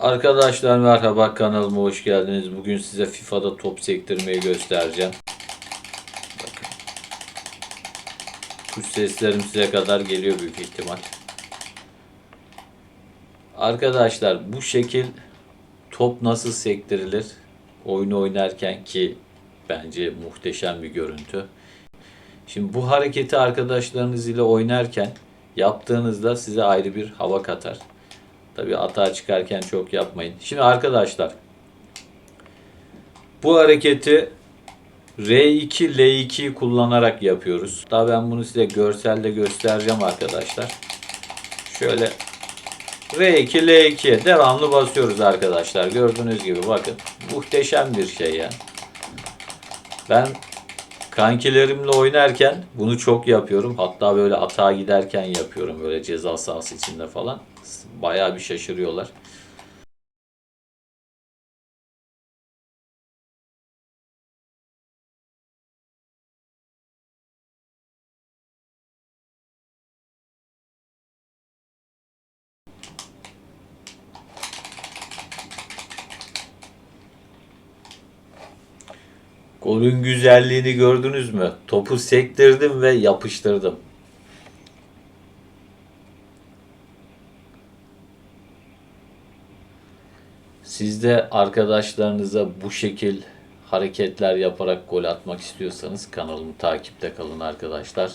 Arkadaşlar merhaba kanalıma hoş geldiniz. Bugün size FIFA'da top sektirmeyi göstereceğim. Bakın. Kuş seslerim size kadar geliyor büyük ihtimal. Arkadaşlar bu şekil top nasıl sektirilir? Oyunu oynarken ki bence muhteşem bir görüntü. Şimdi bu hareketi arkadaşlarınız ile oynarken yaptığınızda size ayrı bir hava katar. Tabi atağa çıkarken çok yapmayın. Şimdi arkadaşlar bu hareketi R2 L2 kullanarak yapıyoruz. Daha ben bunu size görselde göstereceğim arkadaşlar. Şöyle R2 L2'ye devamlı basıyoruz arkadaşlar. Gördüğünüz gibi bakın muhteşem bir şey ya. Ben kankilerimle oynarken bunu çok yapıyorum. Hatta böyle atağa giderken yapıyorum böyle ceza sahası içinde falan. Bayağı bir şaşırıyorlar. Golün güzelliğini gördünüz mü? Topu sektirdim ve yapıştırdım. Siz de arkadaşlarınıza bu şekil hareketler yaparak gol atmak istiyorsanız kanalımı takipte kalın arkadaşlar.